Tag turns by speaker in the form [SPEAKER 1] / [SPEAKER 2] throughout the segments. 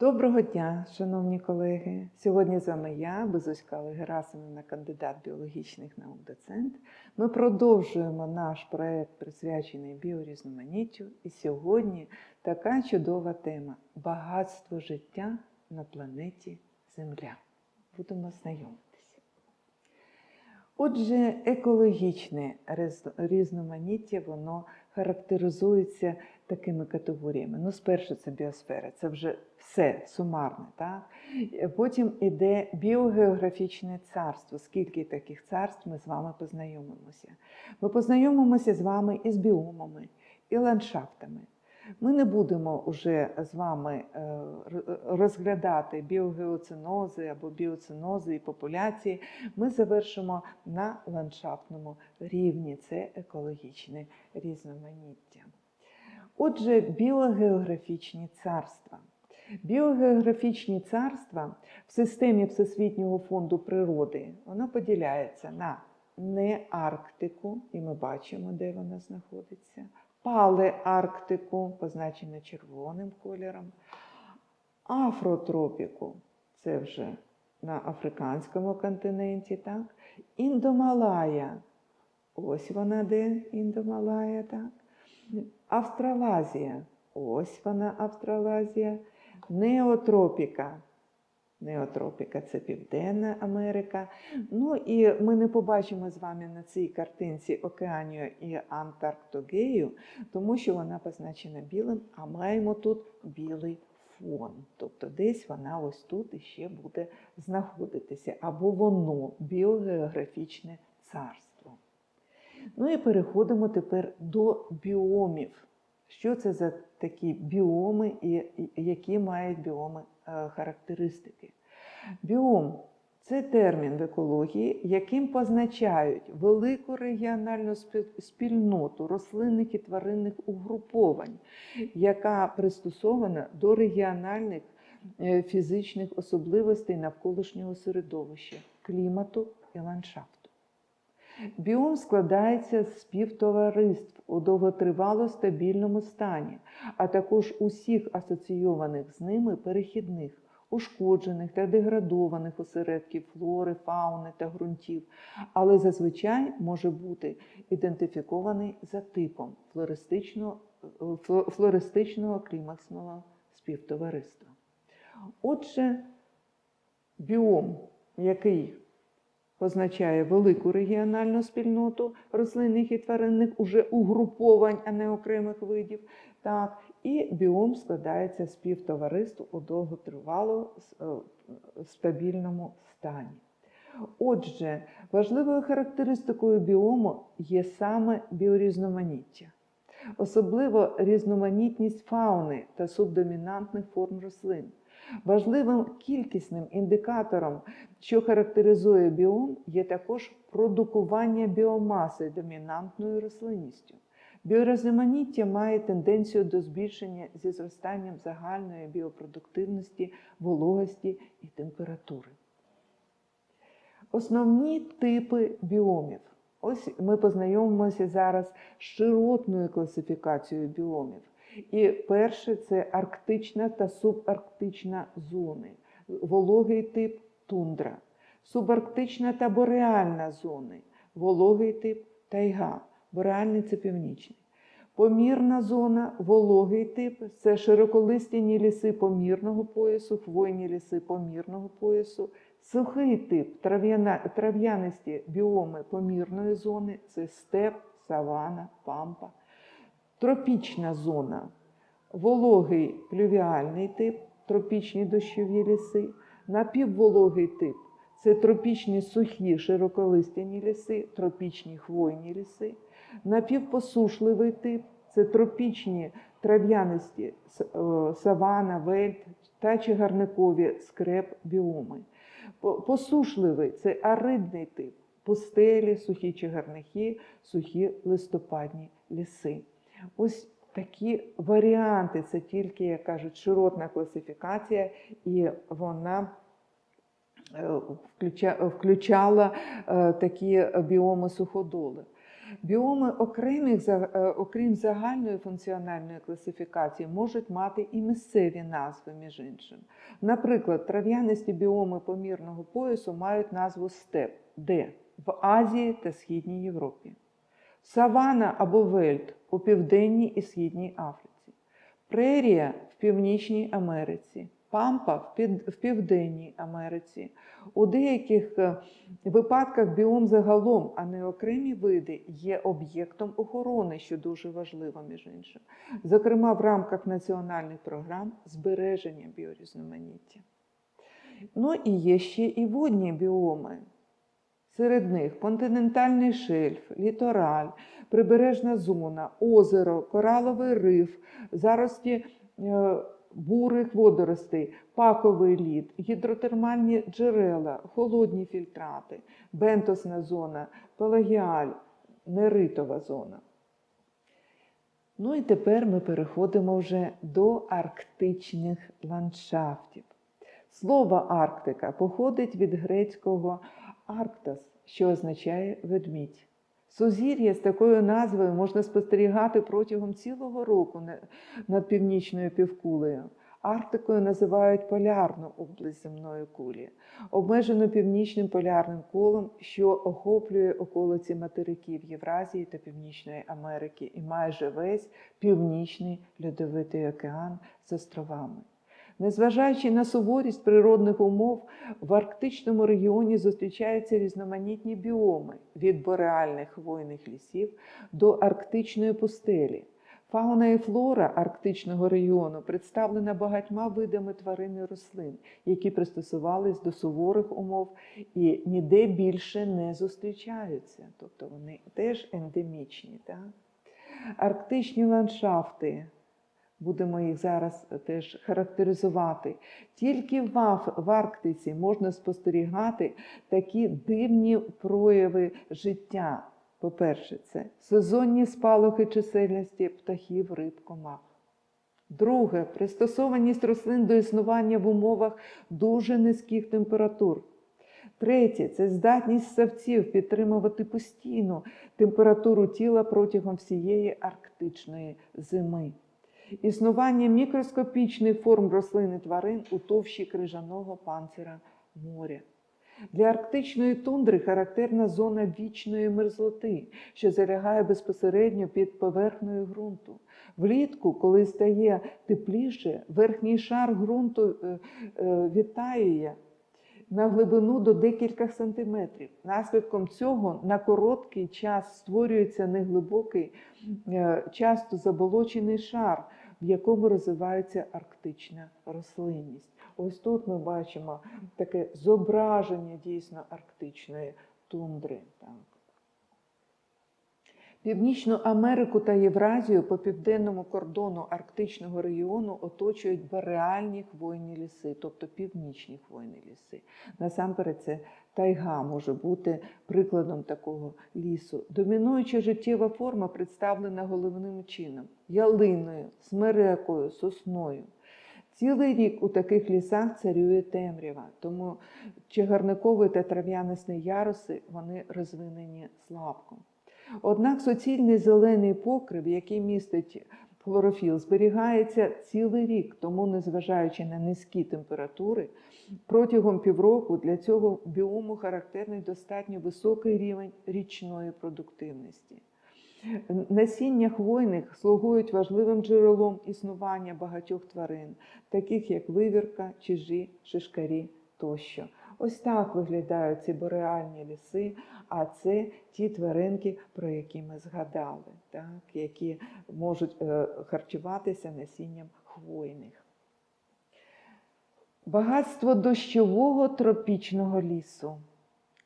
[SPEAKER 1] Доброго дня, шановні колеги! Сьогодні з вами я, Безуська Герасимівна, кандидат біологічних наук, доцент. Ми продовжуємо наш проект, присвячений біорізноманіттю. І сьогодні така чудова тема багатство життя на планеті Земля. Будемо знайомитися. Отже, екологічне різноманіття воно характеризується такими категоріями. Ну, спершу це біосфера, це вже все сумарне. Так? Потім іде біогеографічне царство. Скільки таких царств ми з вами познайомимося? Ми познайомимося з вами і з біомами, і ландшафтами. Ми не будемо вже з вами е, розглядати біогеоцинози або біоцинози і популяції. Ми завершимо на ландшафтному рівні. Це екологічне різноманіття. Отже, біогеографічні царства. Біогеографічні царства в системі Всесвітнього фонду природи воно поділяється на неарктику, і ми бачимо, де вона знаходиться, палеарктику, позначено червоним кольором, афротропіку, це вже на африканському континенті, так? Індомалая, ось вона де Індомалая, так? Австралазія, ось вона Австралазія, неотропіка. Неотропіка це Південна Америка. Ну і ми не побачимо з вами на цій картинці Океанію і Антарктогею, тому що вона позначена білим, а маємо тут білий фон. Тобто десь вона ось тут іще буде знаходитися, або воно біогеографічне царство. Ну і переходимо тепер до біомів. Що це за такі біоми і які мають біоми е, характеристики? Біом це термін в екології, яким позначають велику регіональну спільноту рослинних і тваринних угруповань, яка пристосована до регіональних е, фізичних особливостей навколишнього середовища, клімату і ландшафту. Біом складається з співтовариств у довготривало стабільному стані, а також усіх асоційованих з ними перехідних, ушкоджених та деградованих осередків флори, фауни та ґрунтів, але зазвичай може бути ідентифікований за типом флористичного, флористичного клімаксного співтовариства. Отже, біом, який позначає велику регіональну спільноту рослинних і тваринних уже угруповань, а не окремих видів. Так, і біом складається з півтовариств у довготривало с- е, стабільному стані. Отже, важливою характеристикою біому є саме біорізноманіття, особливо різноманітність фауни та субдомінантних форм рослин. Важливим кількісним індикатором, що характеризує біом, є також продукування біомаси домінантною рослинністю. Біорізноманіття має тенденцію до збільшення зі зростанням загальної біопродуктивності, вологості і температури. Основні типи біомів. Ось ми познайомимося зараз з широтною класифікацією біомів. І перше це арктична та субарктична зони, вологий тип тундра, субарктична та бореальна зони, вологий тип тайга, бореальний це північний. Помірна зона, вологий тип це широколистяні ліси помірного поясу, хвойні ліси помірного поясу. Сухий тип трав'янисті біоми помірної зони це степ, савана, пампа. Тропічна зона, вологий плювіальний тип, тропічні дощові ліси, напіввологий тип це тропічні сухі широколистяні ліси, тропічні хвойні ліси, напівпосушливий тип це тропічні трав'янисті савана, вельт та чагарникові скреп біоми. Посушливий це аридний тип, пустелі, сухі чагарники, сухі листопадні ліси. Ось такі варіанти, це тільки, як кажуть, широтна класифікація, і вона е, включала е, такі біоми суходоли. Біоми окремих, е, окрім загальної функціональної класифікації, можуть мати і місцеві назви, між іншим. Наприклад, трав'янисті біоми помірного поясу мають назву степ, де в Азії та Східній Європі, савана або вельт у Південній і Східній Африці, прерія в Північній Америці, пампа в Південній Америці. У деяких е, випадках біом загалом, а не окремі види, є об'єктом охорони, що дуже важливо, між іншим. Зокрема, в рамках національних програм збереження біорізноманіття. Ну і є ще і водні біоми. Серед них континентальний шельф, літораль, прибережна зона, озеро, кораловий риф, зарості е, бурих водоростей, паковий лід, гідротермальні джерела, холодні фільтрати, бентосна зона, пелагіаль, неритова зона. Ну і тепер ми переходимо вже до арктичних ландшафтів. Слово Арктика походить від грецького арктос, що означає ведмідь. Сузір'я з такою назвою можна спостерігати протягом цілого року над північною півкулею. Арктикою називають полярну область земної кулі, обмежену північним полярним колом, що охоплює околиці материків Євразії та Північної Америки і майже весь північний льодовитий океан з островами. Незважаючи на суворість природних умов, в арктичному регіоні зустрічаються різноманітні біоми від бореальних хвойних лісів до арктичної пустелі. Фауна і флора арктичного регіону представлена багатьма видами тварин і рослин, які пристосувались до суворих умов і ніде більше не зустрічаються. Тобто вони теж ендемічні. Так? Арктичні ландшафти будемо їх зараз теж характеризувати. Тільки в Арктиці можна спостерігати такі дивні прояви життя. По-перше, це сезонні спалахи чисельності птахів, риб, комах. Друге, пристосованість рослин до існування в умовах дуже низьких температур. Третє це здатність савців підтримувати постійну температуру тіла протягом всієї арктичної зими. Існування мікроскопічних форм рослин і тварин у товщі крижаного панцира моря. Для арктичної тундри характерна зона вічної мерзлоти, що залягає безпосередньо під поверхнею ґрунту. Влітку, коли стає тепліше, верхній шар ґрунту е, е, на глибину до декількох сантиметрів. Наслідком цього на короткий час створюється неглибокий, е, часто заболочений шар, в якому розвивається арктична рослинність. Ось тут ми бачимо таке зображення дійсно арктичної тундри. Так. Північну Америку та Євразію по південному кордону арктичного регіону оточують бореальні хвойні ліси, тобто північні хвойні ліси. Насамперед, це тайга може бути прикладом такого лісу. Домінуюча життєва форма представлена головним чином ялиною, смерекою, сосною. Цілий рік у таких лісах царює темрява, тому чагарникові та трав'янисні яруси вони розвинені слабко. Однак суцільний зелений покрив, який містить хлорофіл, зберігається цілий рік, тому, незважаючи на низькі температури, протягом півроку для цього біому характерний достатньо високий рівень річної продуктивності. Насіння хвойних слугують важливим джерелом існування багатьох тварин, таких як вивірка, чижі, шишкарі тощо. Ось так виглядають ці бореальні ліси, а це ті тваринки, про які ми згадали, так, які можуть е, харчуватися насінням хвойних. Багатство дощового тропічного лісу.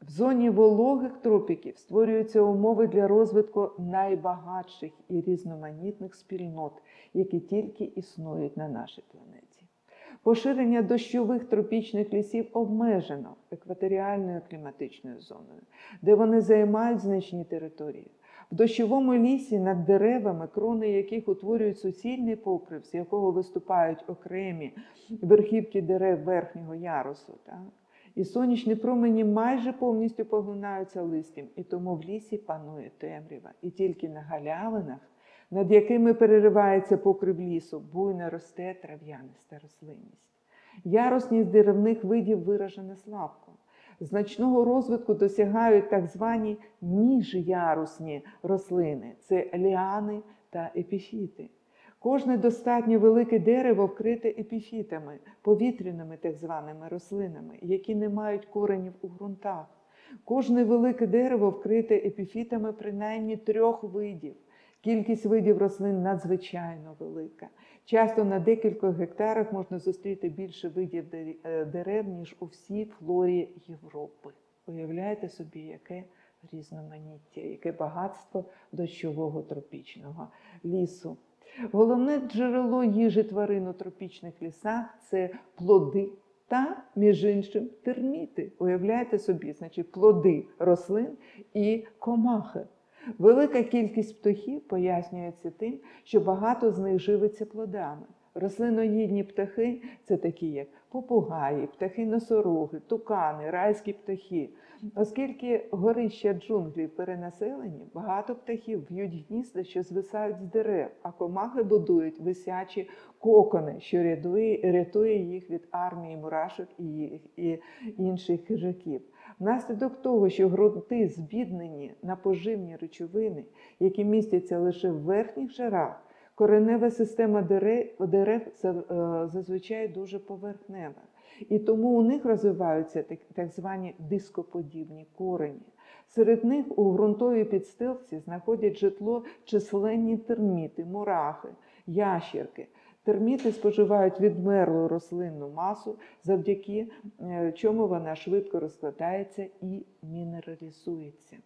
[SPEAKER 1] В зоні вологих тропіків створюються умови для розвитку найбагатших і різноманітних спільнот, які тільки існують на нашій планеті. Поширення дощових тропічних лісів обмежено екваторіальною кліматичною зоною, де вони займають значні території. В дощовому лісі над деревами, крони яких утворюють суцільний покрив, з якого виступають окремі верхівки дерев верхнього ярусу. Так? І сонячні промені майже повністю поглинаються листям, і тому в лісі панує темрява. І тільки на галявинах, над якими переривається покрив лісу, буйно росте трав'яниста рослинність. Ярусність деревних видів виражена слабко. Значного розвитку досягають так звані міжярусні рослини це ліани та епіфіти. Кожне достатньо велике дерево вкрите епіфітами, повітряними так званими рослинами, які не мають коренів у ґрунтах. Кожне велике дерево вкрите епіфітами принаймні трьох видів. Кількість видів рослин надзвичайно велика. Часто на декількох гектарах можна зустріти більше видів е, дерев, ніж у всій флорі Європи. Уявляєте собі, яке різноманіття, яке багатство дощового тропічного лісу. Головне джерело їжі тварин у тропічних лісах це плоди та, між іншим, терміти. Уявляєте собі, значить, плоди рослин і комахи. Велика кількість птахів пояснюється тим, що багато з них живиться плодами. Рослиноїдні птахи це такі, як попугаї, птахи носороги, тукани, райські птахи. Оскільки горища джунглів перенаселені, багато птахів б'ють гнізда, що звисають з дерев, а комахи будують висячі кокони, що рятує, рятує їх від армії мурашок і, їх- і інших хижаків. Внаслідок того, що ґрунти збіднені на поживні речовини, які містяться лише в верхніх шарах, коренева система дерев, е, зазвичай дуже поверхнева. І тому у них розвиваються так, так звані дископодібні корені. Серед них у ґрунтовій підстилці знаходять житло численні терміти, мурахи, ящерки. Терміти споживають відмерлу рослинну масу, завдяки е, чому вона швидко розкладається і мінералізується.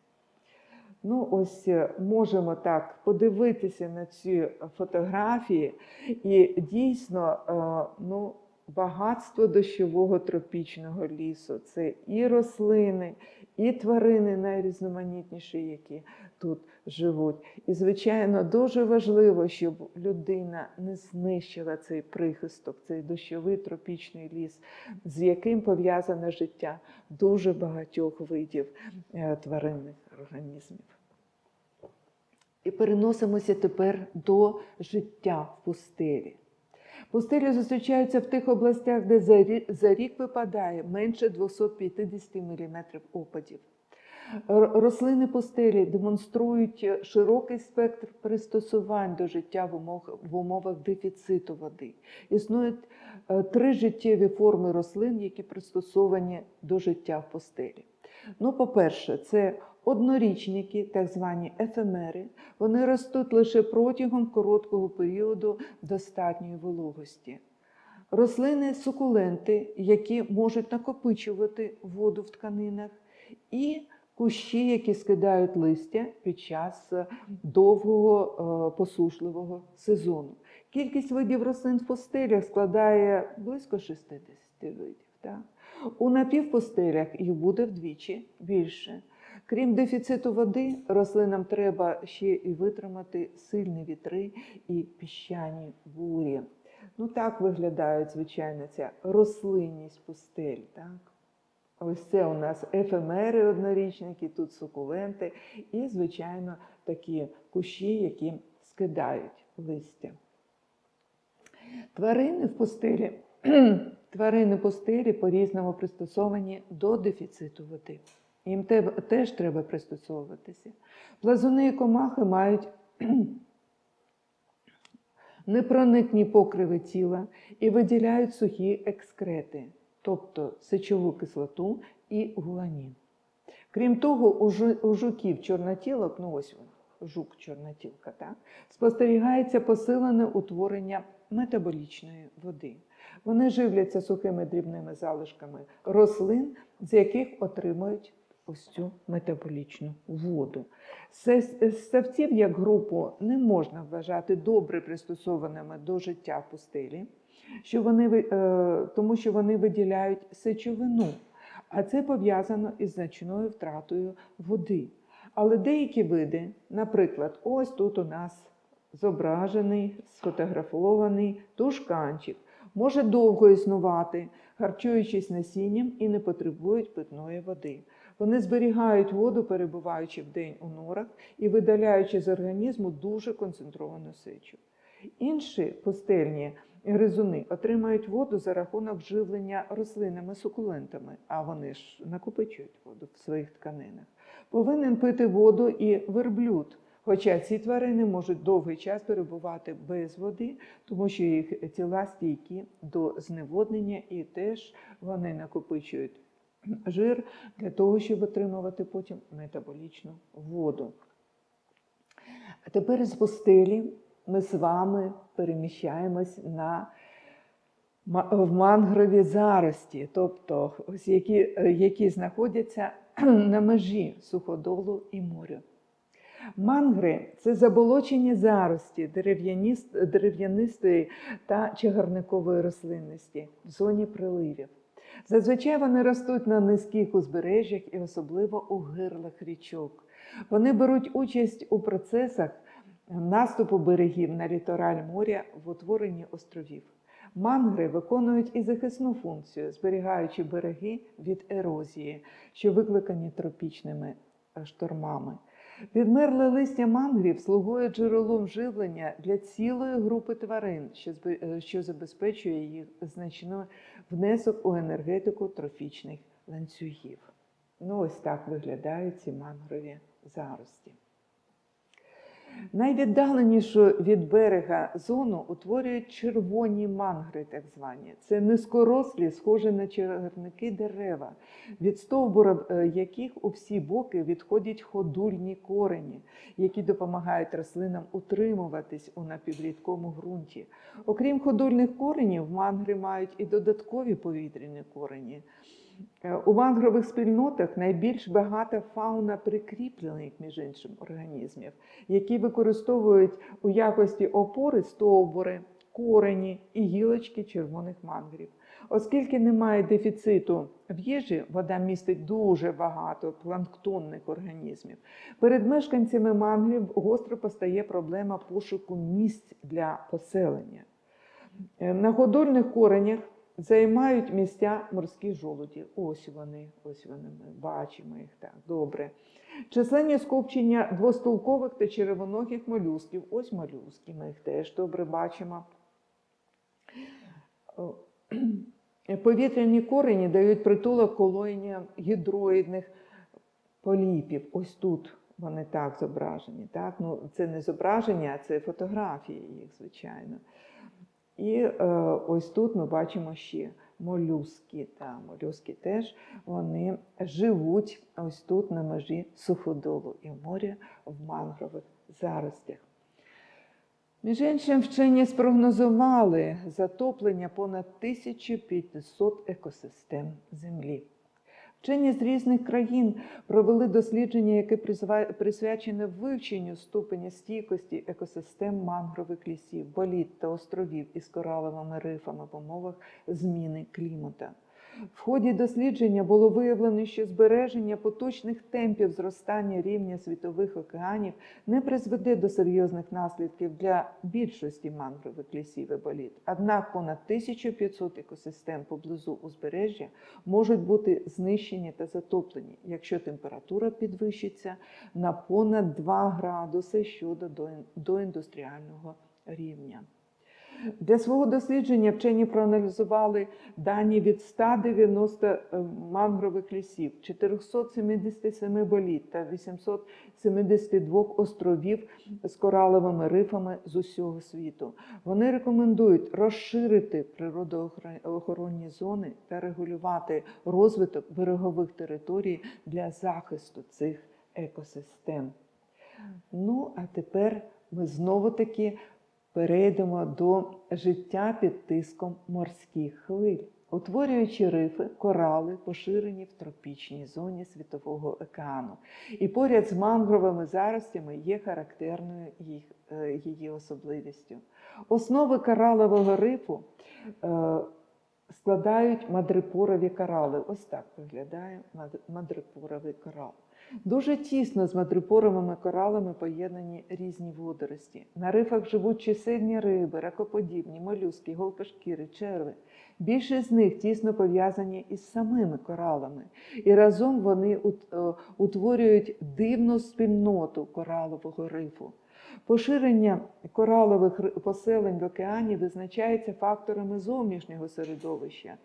[SPEAKER 1] Ну, ось е, можемо так подивитися на ці фотографії, і дійсно, е, ну, багатство дощового тропічного лісу це і рослини, і тварини найрізноманітніші, які тут живуть. І, звичайно, дуже важливо, щоб людина не знищила цей прихисток, цей дощовий тропічний ліс, з яким пов'язане життя дуже багатьох видів е, тваринних організмів. І переносимося тепер до життя в пустелі. Пустелі зустрічаються в тих областях, де за рі- за рік випадає менше 250 мм опадів. Рослини пустелі демонструють широкий спектр пристосувань до життя в умовах, в умовах дефіциту води. Існують е, три життєві форми рослин, які пристосовані до життя в пустелі. Ну, по-перше, це однорічники, так звані ефемери. Вони ростуть лише протягом короткого періоду достатньої вологості. Рослини сукуленти, які можуть накопичувати воду в тканинах, і кущі, які скидають листя під час е, довгого е, посушливого сезону. Кількість видів рослин в пустелях складає близько 60 видів. Так? У напівпустелях їх буде вдвічі більше. Крім дефіциту води, рослинам треба ще і витримати сильні вітри і піщані бурі. Ну так виглядають, звичайно, ця рослинність пустель. Так? Ось це у нас ефемери однорічники, тут сукуленти і, звичайно, такі кущі, які скидають листя. Тварини в пустелі, тварини пустелі по-різному пристосовані до дефіциту води. Їм теж треба пристосовуватися. Плазуни і комахи мають непроникні покриви тіла і виділяють сухі екскрети, тобто сечову кислоту і гуанін. Крім того, у жуків чорнотілок, ну ось він, жук чорнотілка, так, спостерігається посилене утворення метаболічної води. Вони живляться сухими дрібними залишками рослин, з яких отримують ось цю метаболічну воду. Ссавців як групу не можна вважати добре пристосованими до життя в пустелі, що вони, е, тому що вони виділяють сечовину, а це пов'язано із значною втратою води. Але деякі види, наприклад, ось тут у нас зображений, сфотографований тушканчик, може довго існувати, харчуючись насінням і не потребують питної води. Вони зберігають воду, перебуваючи вдень у норах і видаляючи з організму дуже концентровану сечу. Інші пустельні гризуни отримають воду за рахунок живлення рослинами сукулентами, а вони ж накопичують воду в своїх тканинах. Повинен пити воду і верблюд. Хоча ці тварини можуть довгий час перебувати без води, тому що їх тіла стійкі до зневоднення і теж вони накопичують жир для того, щоб отримувати потім метаболічну воду. А тепер з пустелі ми з вами переміщаємось на в мангрові зарості, тобто ось які, які знаходяться на межі суходолу і моря. Мангри це заболочені зарості дерев'янистої та чагарникової рослинності в зоні приливів. Зазвичай вони ростуть на низьких узбережжях і особливо у гирлах річок. Вони беруть участь у процесах наступу берегів на літораль моря в утворенні островів. Мангри виконують і захисну функцію, зберігаючи береги від ерозії, що викликані тропічними е, штормами. Відмерле листя мангрів слугує джерелом живлення для цілої групи тварин, е, що забезпечує їх значний внесок у енергетику трофічних ланцюгів. Ну, ось так виглядають ці мангрові зарості. Найвіддаленішу від берега зону утворюють червоні мангри, так звані. Це низькорослі, схожі на чагарники дерева, від стовбура е, яких у всі боки відходять ходульні корені, які допомагають рослинам утримуватись у напіврідкому ґрунті. Окрім ходульних коренів, мангри мають і додаткові повітряні корені. Е, У мангрових спільнотах найбільш багата фауна прикріплених, між іншим, організмів, які використовують у якості опори стовбури, корені і гілочки червоних мангрів. Оскільки немає дефіциту в їжі, вода містить дуже багато планктонних організмів. Перед мешканцями мангрів гостро постає проблема пошуку місць для поселення. Е, На ходульних коренях займають місця морські жолуді. Ось вони, ось вони, ми бачимо їх так. Добре. Численні скупчення двостулкових та червоногих молюсків. Ось молюски, ми їх теж добре бачимо. Повітряні корені дають притулок колоніям гідроїдних поліпів. Ось тут вони так зображені. Так? Ну, це не зображення, а це фотографії їх, звичайно. І е, ось тут ми бачимо ще молюски. Та, молюски теж вони живуть ось тут на межі суходолу і моря в мангрових заростях. Між іншим, вчені спрогнозували затоплення понад 1500 екосистем Землі. Вчені з різних країн провели дослідження, яке присвячене вивченню ступеня стійкості екосистем мангрових лісів, боліт та островів із кораловими рифами в умовах зміни клімата. В ході дослідження було виявлено, що збереження поточних темпів зростання рівня світових океанів не призведе до серйозних наслідків для більшості мангрових лісів і боліт. Однак понад 1500 екосистем поблизу узбережжя можуть бути знищені та затоплені, якщо температура підвищиться на понад 2 градуси щодо доіндустріального рівня. Для свого дослідження вчені проаналізували дані від 190 е, мангрових лісів, 477 боліт та 872 островів з кораловими рифами з усього світу. Вони рекомендують розширити природоохоронні зони та регулювати розвиток берегових територій для захисту цих екосистем. Ну, а тепер ми знову таки перейдемо до життя під тиском морських хвиль, утворюючи рифи, корали, поширені в тропічній зоні Світового океану. І поряд з мангровими заростями є характерною їх, е, її особливістю. Основи коралового рифу е, складають мадрипорові корали. Ось так виглядає мадрипоровий корал. Дуже тісно з мадрипоровими коралами поєднані різні водорості. На рифах живуть чисельні риби, ракоподібні, молюски, голкошкіри, черви. Більшість з них тісно пов'язані із самими коралами, і разом вони е, утворюють дивну спільноту коралового рифу. Поширення коралових поселень в океані визначається факторами зовнішнього середовища.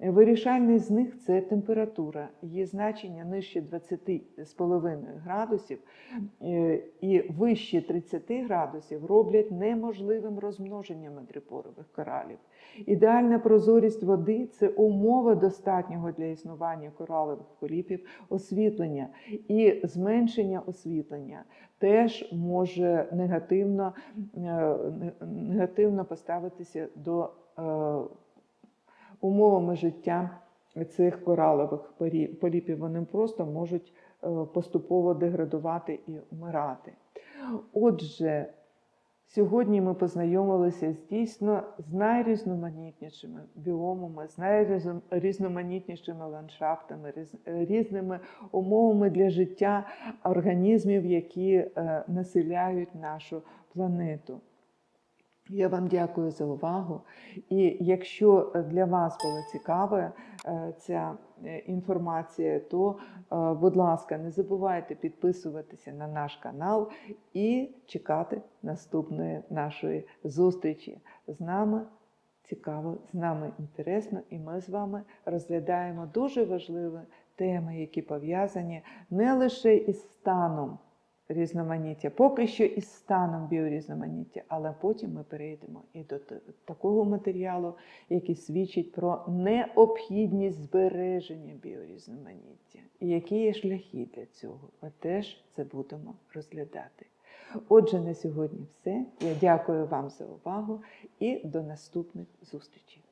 [SPEAKER 1] Вирішальний з них це температура. Її значення нижче 20,5 градусів е, і вище 30 градусів роблять неможливим розмноження мадрипорових коралів. Ідеальна прозорість води це умова достатнього для існування коралових поліпів освітлення і зменшення освітлення теж може негативно, е, негативно поставитися до е, умовами життя цих коралових поліпів. Вони просто можуть е, поступово деградувати і вмирати. Отже, Сьогодні ми познайомилися з дійсно з найрізноманітнішими біомами, з найрізноманітнішими ландшафтами, різ- різними умовами для життя організмів, які е, населяють нашу планету. Я вам дякую за увагу. І якщо для вас була цікава е, ця е, інформація, то, е, будь ласка, не забувайте підписуватися на наш канал і чекати наступної нашої зустрічі. З нами цікаво, з нами інтересно, і ми з вами розглядаємо дуже важливі теми, які пов'язані не лише із станом різноманіття, поки що із станом біорізноманіття, але потім ми перейдемо і до такого матеріалу, який свідчить про необхідність збереження біорізноманіття. І які є шляхи для цього. Ми теж це будемо розглядати. Отже, на сьогодні все. Я дякую вам за увагу і до наступних зустрічей.